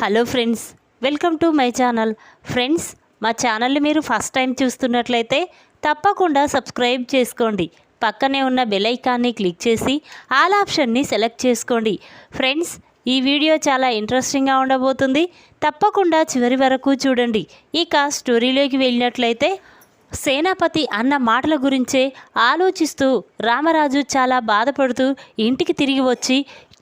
Hello friends welcome to my channel. Friends మా ఛానల్ని మీరు ఫస్ట్ టైం చూస్తున్నట్లయితే తప్పకుండా సబ్స్క్రైబ్ చేసుకోండి. పక్కనే ఉన్న బెల్ ఐకాన్ని క్లిక్ చేసి ఆల్ ఆప్షన్ని సెలెక్ట్ చేసుకోండి. ఫ్రెండ్స్ ఈ వీడియో చాలా ఇంట్రెస్టింగ్గా ఉండబోతుంది. తప్పకుండా చివరి వరకు చూడండి. ఇక స్టోరీలోకి వెళ్ళినట్లయితే సేనాపతి అన్న మాటల గురించే ఆలోచిస్తూ రామరాజు చాలా బాధపడుతూ ఇంటికి తిరిగి వచ్చి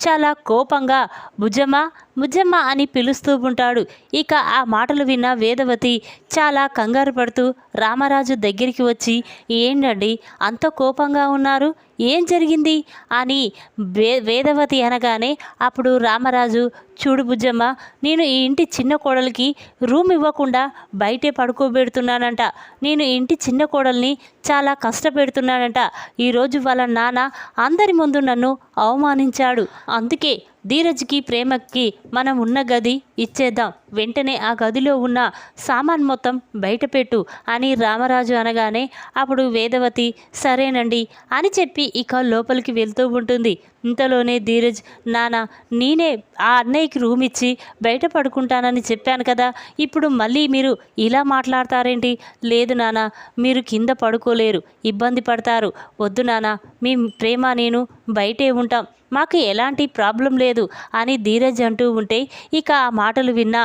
చాలా కోపంగా భుజమా ముజ్జమ్మ అని పిలుస్తూ ఉంటాడు. ఇక ఆ మాటలు విన్న వేదవతి చాలా కంగారు పడుతూ రామరాజు దగ్గరికి వచ్చి ఏంటండి అంత కోపంగా ఉన్నారు? ఏం జరిగింది? అని వే వేదవతి అనగానే అప్పుడు రామరాజు చూడు బుజ్జమ్మ నేను ఈ ఇంటి చిన్న కోడలికి రూమ్ ఇవ్వకుండా బయటే పడుకోబెడుతున్నానంట. నేను ఈ ఇంటి చిన్న కోడల్ని చాలా కష్టపెడుతున్నానంట. ఈరోజు వాళ్ళ నాన్న అందరి ముందు నన్ను అవమానించాడు. అందుకే ధీరజ్కి ప్రేమకి మనం ఉన్న గది ఇచ్చేద్దాం. వెంటనే ఆ గదిలో ఉన్న సామాన్ మొత్తం బయటపెట్టు అని రామరాజు అనగానే అప్పుడు వేదవతి సరేనండి అని చెప్పి ఇక లోపలికి వెళ్తూ ఉంటుంది. ఇంతలోనే ధీరజ్ నాన్న నేనే ఆ అన్నయ్యకి రూమ్ ఇచ్చి బయట పడుకుంటానని చెప్పాను కదా ఇప్పుడు మళ్ళీ మీరు ఇలా మాట్లాడతారేంటి? లేదు నాన్న మీరు కింద పడుకోలేరు ఇబ్బంది పడతారు. వద్దు నాన్న మీ ప్రేమ నేను బయటే ఉంటాం. మాకు ఎలాంటి ప్రాబ్లం లేదు అని ధీరజ్ అంటూ ఉంటే ఇక ఆ మాటలు విన్న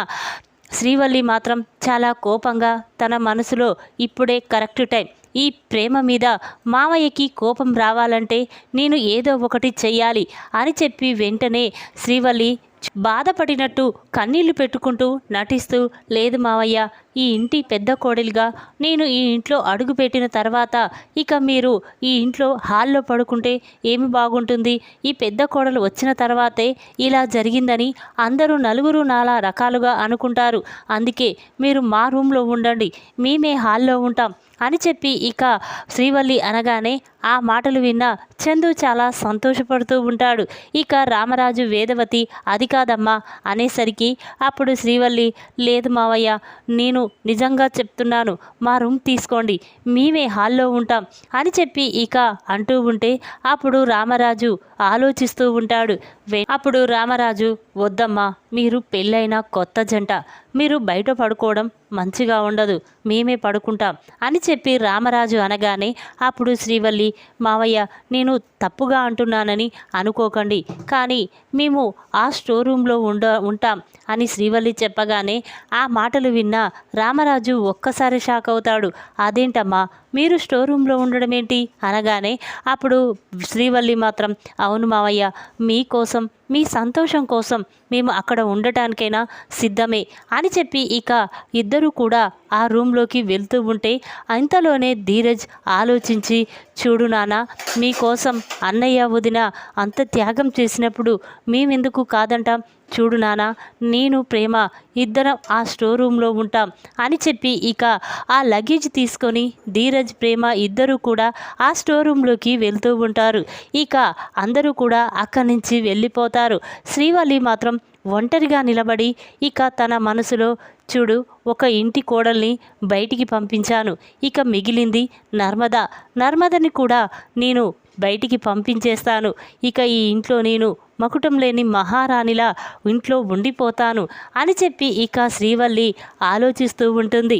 శ్రీవల్లి మాత్రం చాలా కోపంగా తన మనసులో ఇప్పుడే కరెక్ట్ టైం. ఈ ప్రేమ మీద మామయ్యకి కోపం రావాలంటే నేను ఏదో ఒకటి చెయ్యాలి అని చెప్పి వెంటనే శ్రీవల్లి బాధపడినట్టు కన్నీళ్ళు పెట్టుకుంటూ నటిస్తూ లేదు మావయ్య ఈ ఇంటి పెద్ద కోడలిగా నేను ఈ ఇంట్లో అడుగు పెట్టిన తర్వాత ఇక మీరు ఈ ఇంట్లో హాల్లో పడుకుంటే ఏమి బాగుంటుంది? ఈ పెద్ద కోడలు వచ్చిన తర్వాతే ఇలా జరిగిందని అందరూ నలుగురు నాలా రకాలుగా అనుకుంటారు. అందుకే మీరు మా రూమ్లో ఉండండి మేమే హాల్లో ఉంటాం అని చెప్పి ఇక శ్రీవల్లి అనగానే ఆ మాటలు విన్న చందు చాలా సంతోషపడుతూ ఉంటాడు. ఇక రామరాజు వేదవతి అది కాదమ్మా అనేసరికి అప్పుడు శ్రీవల్లి లేదు మావయ్య నేను నిజంగా చెప్తున్నాను. మా రూమ్ తీసుకోండి. మేమే హాల్లో ఉంటాం అని చెప్పి ఇక అంటూ ఉంటే అప్పుడు రామరాజు ఆలోచిస్తూ ఉంటాడు. అప్పుడు రామరాజు వద్దమ్మా మీరు పెళ్ళైన కొత్త జంట. మీరు బయట పడుకోవడం మంచిగా ఉండదు మేమే పడుకుంటాం అని చెప్పి రామరాజు అనగానే అప్పుడు శ్రీవల్లి మావయ్య నేను తప్పుగా అంటున్నానని అనుకోకండి కానీ మేము ఆ స్టోర్ రూమ్లో ఉండ ఉంటాం అని శ్రీవల్లి చెప్పగానే ఆ మాటలు విన్న రామరాజు ఒక్కసారి షాక్ అవుతాడు. అదేంటమ్మా మీరు స్టోర్ రూమ్లో ఉండడం ఏంటి అనగానే అప్పుడు శ్రీవల్లి మాత్రం అవును మావయ్య మీకోసం మీ సంతోషం కోసం మేము అక్కడ ఉండటానికైనా సిద్ధమే అని చెప్పి ఇక ఇద్దరు కూడా ఆ రూమ్లోకి వెళ్తూ ఉంటే అంతలోనే ధీరజ్ ఆలోచించి చూడు నాన్న మీకోసం అన్నయ్య వదిన అంత త్యాగం చేసినప్పుడు మేమెందుకు కాదంటాం? చూడు నాన్న నేను ప్రేమ ఇద్దరం ఆ స్టోర్ రూమ్లో ఉంటాం అని చెప్పి ఇక ఆ లగేజ్ తీసుకొని ధీరజ్ ప్రేమ ఇద్దరూ కూడా ఆ స్టోర్ రూమ్లోకి వెళ్తూ ఉంటారు. ఇక అందరూ కూడా అక్కడి నుంచి వెళ్ళిపోతారు. శ్రీవల్లి మాత్రం ఒంటరిగా నిలబడి ఇక తన మనసులో చూడు ఒక ఇంటి కోడల్ని బయటికి పంపించాను. ఇక మిగిలింది నర్మద. నర్మదని కూడా నేను బయటికి పంపించేస్తాను. ఇక ఈ ఇంట్లో నేను మకుటం లేని మహారాణిలా ఇంట్లో ఉండిపోతాను అని చెప్పి ఇక శ్రీవల్లి ఆలోచిస్తూ ఉంటుంది.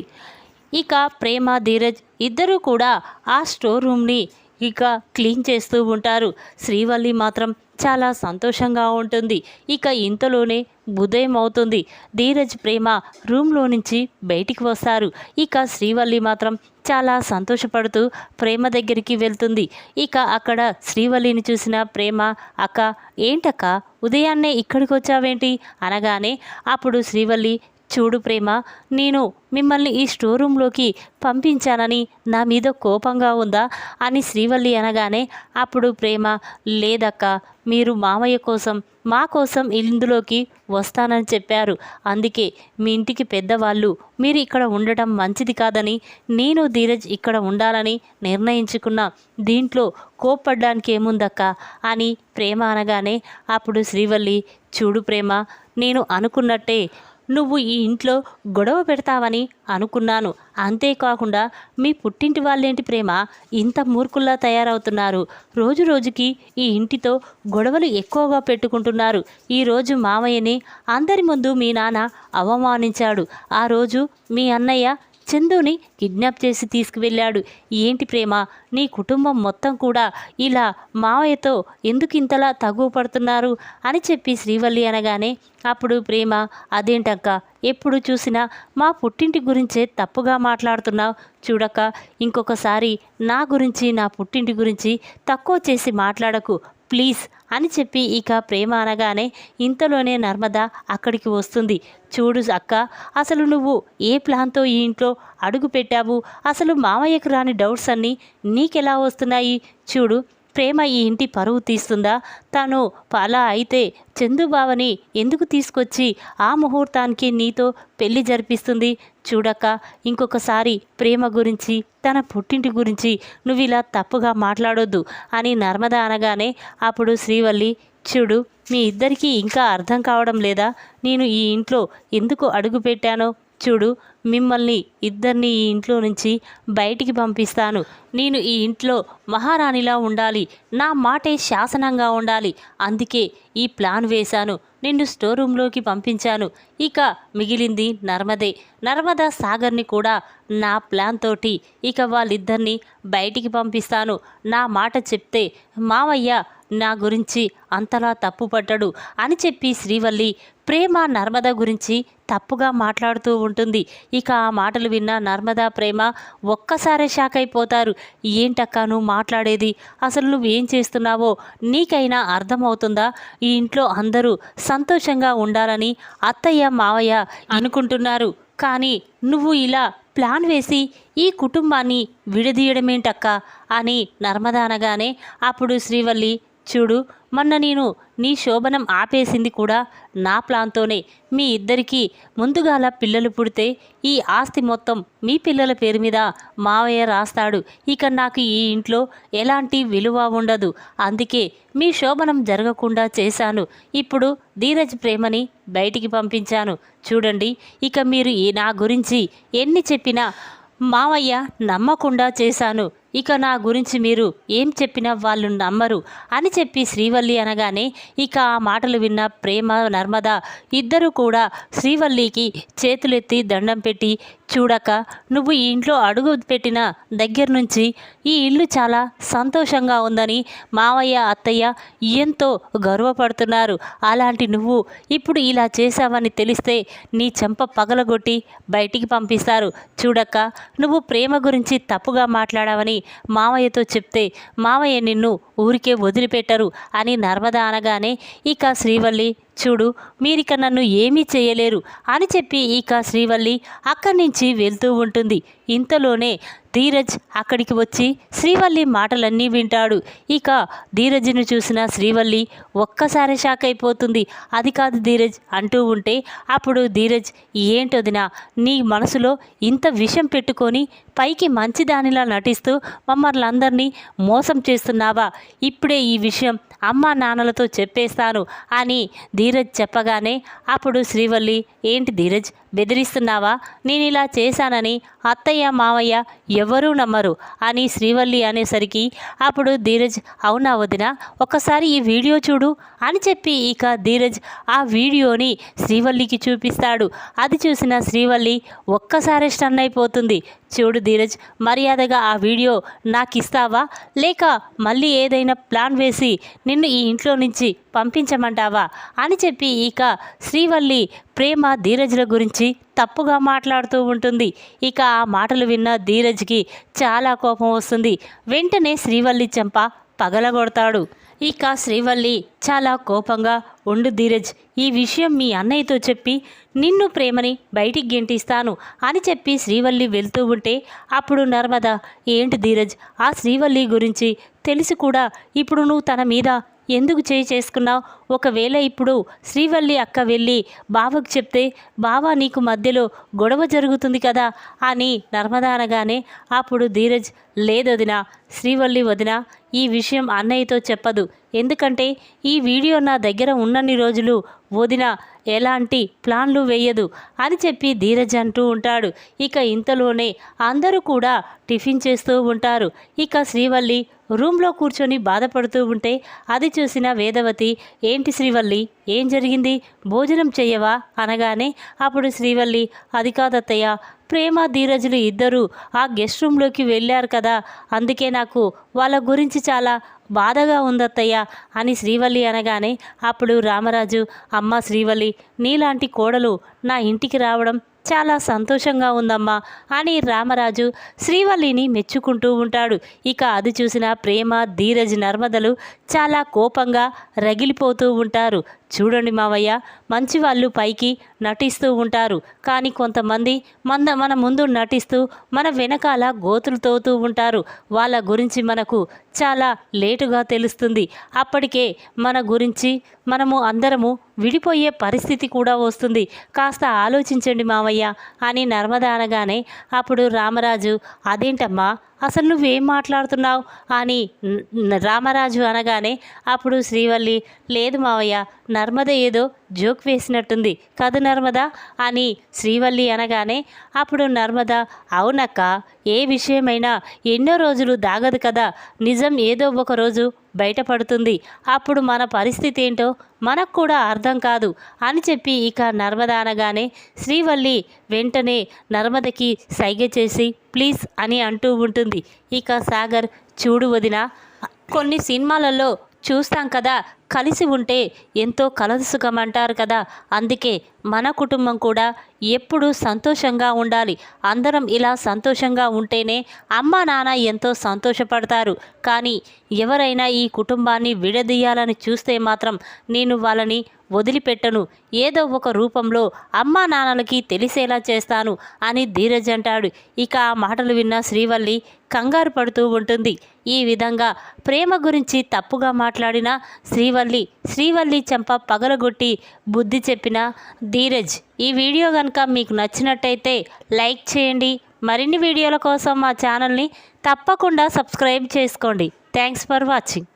ఇక ప్రేమ ధీరజ్ ఇద్దరూ కూడా ఆ స్టోర్ రూమ్ని ఇక క్లీన్ చేస్తూ ఉంటారు. శ్రీవల్లి మాత్రం చాలా సంతోషంగా ఉంటుంది. ఇక ఇంతలోనే ఉదయం అవుతుంది. ధీరజ్ ప్రేమ రూమ్లో నుంచి బయటికి వస్తారు. ఇక శ్రీవల్లి మాత్రం చాలా సంతోషపడుతూ ప్రేమ దగ్గరికి వెళ్తుంది. ఇక అక్కడ శ్రీవల్లిని చూసిన ప్రేమ అక్క ఏంటక్క? ఉదయాన్నే ఇక్కడికి వచ్చావేంటి? అనగానే అప్పుడు శ్రీవల్లి చూడు ప్రేమ నేను మిమ్మల్ని ఈ స్టోర్ రూమ్లోకి పంపించానని నా మీద కోపంగా ఉందా? అని శ్రీవల్లి అనగానే అప్పుడు ప్రేమ లేదక్క మీరు మామయ్య కోసం మా కోసం ఇందులోకి వస్తానని చెప్పారు. అందుకే మీ ఇంటికి పెద్దవాళ్ళు మీరు ఇక్కడ ఉండటం మంచిది కాదని నేను ధీరజ్ ఇక్కడ ఉండాలని నిర్ణయించుకున్నా. దీంట్లో కోప్పడ్డానికి ఏముందక్క? అని ప్రేమ అనగానే అప్పుడు శ్రీవల్లి చూడు ప్రేమ నేను అనుకున్నట్టే నువ్వు ఈ ఇంట్లో గొడవ పెడతావని అనుకున్నాను. అంతేకాకుండా మీ పుట్టింటి వాళ్ళేంటి ప్రేమ? ఇంత మూర్ఖుల్లా తయారవుతున్నారు. రోజు రోజుకి ఈ ఇంటితో గొడవలు ఎక్కువగా పెట్టుకుంటున్నారు. ఈరోజు మామయ్యని అందరి ముందు మీ నాన్న అవమానించాడు. ఆ రోజు మీ అన్నయ్య చందుని కిడ్నాప్ చేసి తీసుకువెళ్ళాడు. ఏంటి ప్రేమ? నీ కుటుంబం మొత్తం కూడా ఇలా మావయ్యతో ఎందుకు ఇంతలా తగువ పడుతున్నారు? అని చెప్పి శ్రీవల్లి అనగానే అప్పుడు ప్రేమ అదేంటక్క? ఎప్పుడు చూసినా మా పుట్టింటి గురించే తప్పుగా మాట్లాడుతున్నావు. చూడక్క ఇంకొకసారి నా గురించి నా పుట్టింటి గురించి తక్కువ చేసి మాట్లాడకు. ప్లీజ్ అని చెప్పి ఇక ప్రేమ అనగానే ఇంతలోనే నర్మద అక్కడికి వస్తుంది. చూడు అక్క అసలు నువ్వు ఏ ప్లాన్తో ఈ ఇంట్లో అడుగు పెట్టావు? అసలు మామయ్యకు రాని డౌట్స్ అన్నీ నీకెలా వస్తున్నాయి? చూడు ప్రేమ ఈ ఇంటి పరువు తీస్తుందా? తను అలా అయితే చందుబావని ఎందుకు తీసుకొచ్చి ఆ ముహూర్తానికి నీతో పెళ్ళి జరిపిస్తుంది? చూడక్క ఇంకొకసారి ప్రేమ గురించి తన పుట్టింటి గురించి నువ్వు ఇలా తప్పుగా మాట్లాడొద్దు అని నర్మద అనగానే అప్పుడు శ్రీవల్లి చూడు మీ ఇద్దరికీ ఇంకా అర్థం కావడం లేదా? నేను ఈ ఇంట్లో ఎందుకు అడుగు పెట్టానో చూడు మిమ్మల్ని ఇద్దరిని ఈ ఇంట్లో నుంచి బయటికి పంపిస్తాను. నేను ఈ ఇంట్లో మహారాణిలా ఉండాలి నా మాటే శాసనంగా ఉండాలి అందుకే ఈ ప్లాన్ వేశాను. నిన్ను స్టోర్ రూమ్లోకి పంపించాను. ఇక మిగిలింది నర్మదే. నర్మదా సాగర్ని కూడా నా ప్లాన్ తోటి ఇక వాళ్ళిద్దరిని బయటికి పంపిస్తాను. నా మాట చెప్తే మావయ్య నా గురించి అంతలా తప్పుపడ్డాడు అని చెప్పి శ్రీవల్లి ప్రేమ నర్మద గురించి తప్పుగా మాట్లాడుతూ ఉంటుంది. ఇక ఆ మాటలు విన్న నర్మదా ప్రేమ ఒక్కసారే షాక్ అయిపోతారు. ఏంటక్కా నువ్వు మాట్లాడేది? అసలు నువ్వేం చేస్తున్నావో? నీకైనా అర్థమవుతుందా? ఈ ఇంట్లో అందరూ సంతోషంగా ఉండాలని అత్తయ్య మావయ్య అనుకుంటున్నారు. కానీ నువ్వు ఇలా ప్లాన్ వేసి ఈ కుటుంబాన్ని విడదీయడమేంటక్క? అని నర్మదానగానే అప్పుడు శ్రీవల్లి చూడు మొన్న నేను నీ శోభనం ఆపేసింది కూడా నా ప్లాన్తోనే. మీ ఇద్దరికీ ముందుగాల పిల్లలు పుడితే ఈ ఆస్తి మొత్తం మీ పిల్లల పేరు మీద మావయ్య రాస్తాడు. ఇక నాకు ఈ ఇంట్లో ఎలాంటి విలువ ఉండదు. అందుకే మీ శోభనం జరగకుండా చేశాను. ఇప్పుడు ధీరజ్ ప్రేమని బయటికి పంపించాను. చూడండి ఇక మీరు ఈ నా గురించి ఎన్ని చెప్పినా మావయ్య నమ్మకుండా చేశాను. ఇక నా గురించి మీరు ఏం చెప్పినా వాళ్ళు నమ్మరు అని చెప్పి శ్రీవల్లి అనగానే ఇక ఆ మాటలు విన్న ప్రేమ నర్మద ఇద్దరు కూడా శ్రీవల్లికి చేతులెత్తి దండం పెట్టి చూడక నువ్వు ఈ ఇంట్లో అడుగు పెట్టిన దగ్గర నుంచి ఈ ఇల్లు చాలా సంతోషంగా ఉందని మావయ్య అత్తయ్య ఎంతో గర్వపడుతున్నారు. అలాంటి నువ్వు ఇప్పుడు ఇలా చేశావని తెలిస్తే నీ చెంప పగలగొట్టి బయటికి పంపిస్తారు. చూడక్క నువ్వు ప్రేమ గురించి తప్పుగా మాట్లాడావని మావయ్యతో చెప్తే మావయ్య నిన్ను ఊరికే వదిలిపెట్టరు అని నర్మదా అనగానే ఇక శ్రీవల్లి చూడు మీరిక నన్ను ఏమీ చేయలేరు అని చెప్పి ఇక శ్రీవల్లి అక్కడి నుంచి వెళ్తూ ఉంటుంది. ఇంతలోనే ధీరజ్ అక్కడికి వచ్చి శ్రీవల్లి మాటలన్నీ వింటాడు. ఇక ధీరజ్ను చూసిన శ్రీవల్లి ఒక్కసారి షాక్ అయిపోతుంది. అది కాదు ధీరజ్ అంటూ ఉంటే అప్పుడు ధీరజ్ ఏంటొదినా నీ మనసులో ఇంత విషం పెట్టుకొని పైకి మంచిదానిలా నటిస్తూ మమ్మల్ని అందరినీ మోసం చేస్తున్నావా? ఇప్పుడే ఈ విషయం అమ్మా నాన్నలతో చెప్పేస్తాను అని ధీరజ్ ధీరజ్ చెప్పగానే అప్పుడు శ్రీవల్లి ఏంటి ధీరజ్? బెదిరిస్తున్నావా? నేను ఇలా చేశానని అత్తయ్య మావయ్య ఎవరూ నమ్మరు అని శ్రీవల్లి అనేసరికి అప్పుడు ధీరజ్ అవునా వదిన? ఒకసారి ఈ వీడియో చూడు అని చెప్పి ఇక ధీరజ్ ఆ వీడియోని శ్రీవల్లికి చూపిస్తాడు. అది చూసిన శ్రీవల్లి ఒక్కసారి స్టన్ అయిపోతుంది. చూడు ధీరజ్ మర్యాదగా ఆ వీడియో నాకు ఇస్తావా లేక మళ్ళీ ఏదైనా ప్లాన్ వేసి నిన్ను ఈ ఇంట్లో నుంచి పంపించమంటావా? అని చెప్పి ఇక శ్రీవల్లి ప్రేమ ధీరజ్ల గురించి తప్పుగా మాట్లాడుతూ ఉంటుంది. ఇక ఆ మాటలు విన్న ధీరజ్కి చాలా కోపం వస్తుంది. వెంటనే శ్రీవల్లి చెంప పగలగొడతాడు. ఇక శ్రీవల్లి చాలా కోపంగా ఉండు ధీరజ్ ఈ విషయం మీ అన్నయ్యతో చెప్పి నిన్ను ప్రేమని బయటికి గెంటిస్తాను అని చెప్పి శ్రీవల్లి వెళ్తూ ఉంటే అప్పుడు నర్మద ఏంటి ధీరజ్ ఆ శ్రీవల్లి గురించి తెలిసి కూడా. ఇప్పుడు నువ్వు తన మీద ఎందుకు చేయి చేసుకున్నావు? ఒకవేళ ఇప్పుడు శ్రీవల్లి అక్క వెళ్ళి బావకు చెప్తే బావ నీకు మధ్యలో గొడవ జరుగుతుంది కదా అని నర్మదా అనగానే అప్పుడు ధీరజ్ లేదొదిన శ్రీవల్లి వదిన ఈ విషయం అన్నయ్యతో చెప్పదు. ఎందుకంటే ఈ వీడియో నా దగ్గర ఉన్నన్ని రోజులు వదిన ఎలాంటి ప్లాన్లు వేయదు అని చెప్పి ధీరజ్ అంటూ ఉంటాడు. ఇక ఇంతలోనే అందరూ కూడా టిఫిన్ చేస్తూ ఉంటారు. ఇక శ్రీవల్లి రూమ్లో కూర్చొని బాధపడుతూ ఉంటే అది చూసిన వేదవతి ఏంటి శ్రీవల్లి? ఏం జరిగింది? భోజనం చెయ్యవా అనగానే అప్పుడు శ్రీవల్లి అది కాదత్తయ్య ప్రేమ ధీరజులు ఇద్దరు ఆ గెస్ట్ రూమ్లోకి వెళ్ళారు కదా అందుకే నాకు వాళ్ళ గురించి చాలా బాధగా ఉందత్తయ్య అని శ్రీవల్లి అనగానే అప్పుడు రామరాజు అమ్మ శ్రీవల్లి నీలాంటి కోడలు నా ఇంటికి రావడం చాలా సంతోషంగా ఉందమ్మా అని రామరాజు శ్రీవల్లిని మెచ్చుకుంటూ ఉంటాడు. ఇక అది చూసిన ప్రేమ ధీరజ్ నర్మదలు చాలా కోపంగా రగిలిపోతూ ఉంటారు. చూడండి మావయ్య మంచి వాళ్ళు పైకి నటిస్తూ ఉంటారు. కానీ కొంతమంది మన మన ముందు నటిస్తూ మన వెనకాల గోతులు తోతూ ఉంటారు. వాళ్ళ గురించి మనకు చాలా లేటుగా తెలుస్తుంది. అప్పటికే మన గురించి మనము అందరము విడిపోయే పరిస్థితి కూడా వస్తుంది. కాస్త ఆలోచించండి మావయ్య అని నర్మదా అనగానే అప్పుడు రామరాజు అదేంటమ్మా అసలు నువ్వేం మాట్లాడుతున్నావు? అని రామరాజు అనగానే అప్పుడు శ్రీవల్లి లేదు మావయ్య నర్మద ఏదో జోక్ వేసినట్టుంది. కదు నర్మద? అని శ్రీవల్లి అనగానే అప్పుడు నర్మద అవునక్క ఏ విషయమైనా ఎన్నో రోజులు దాగదు కదా. నిజం ఏదో ఒక రోజు బయటపడుతుంది. అప్పుడు మన పరిస్థితి ఏంటో మనకు కూడా అర్థం కాదు అని చెప్పి ఇక నర్మద అనగానే శ్రీవల్లి వెంటనే నర్మదకి సైగ చేసి ప్లీజ్ అని అంటూ ఉంటుంది. ఇక సాగర్ చూడు వదిన కొన్ని సినిమాలలో చూస్తాం కదా కలిసి ఉంటే ఎంతో కలసుకమంటారు కదా. అందుకే మన కుటుంబం కూడా ఎప్పుడూ సంతోషంగా ఉండాలి. అందరం ఇలా సంతోషంగా ఉంటేనే అమ్మ నాన్న ఎంతో సంతోషపడతారు. కానీ ఎవరైనా ఈ కుటుంబాన్ని విడదీయాలని చూస్తే మాత్రం నేను వాళ్ళని వదిలిపెట్టను. ఏదో ఒక రూపంలో అమ్మా నాన్నలకి తెలిసేలా చేస్తాను అని ధీరజ్ అంటాడు. ఇక ఆ మాటలు విన్న శ్రీవల్లి కంగారు పడుతూ ఉంటుంది. ఈ విధంగా ప్రేమ గురించి తప్పుగా మాట్లాడిన శ్రీవల్లి శ్రీవల్లి చెంప పగలగొట్టి బుద్ధి చెప్పిన ధీరజ్ ఈ వీడియో కనుక మీకు నచ్చినట్టయితే లైక్ చేయండి. మరిన్ని వీడియోల కోసం మా ఛానల్ని తప్పకుండా సబ్స్క్రైబ్ చేసుకోండి. Thanks for watching.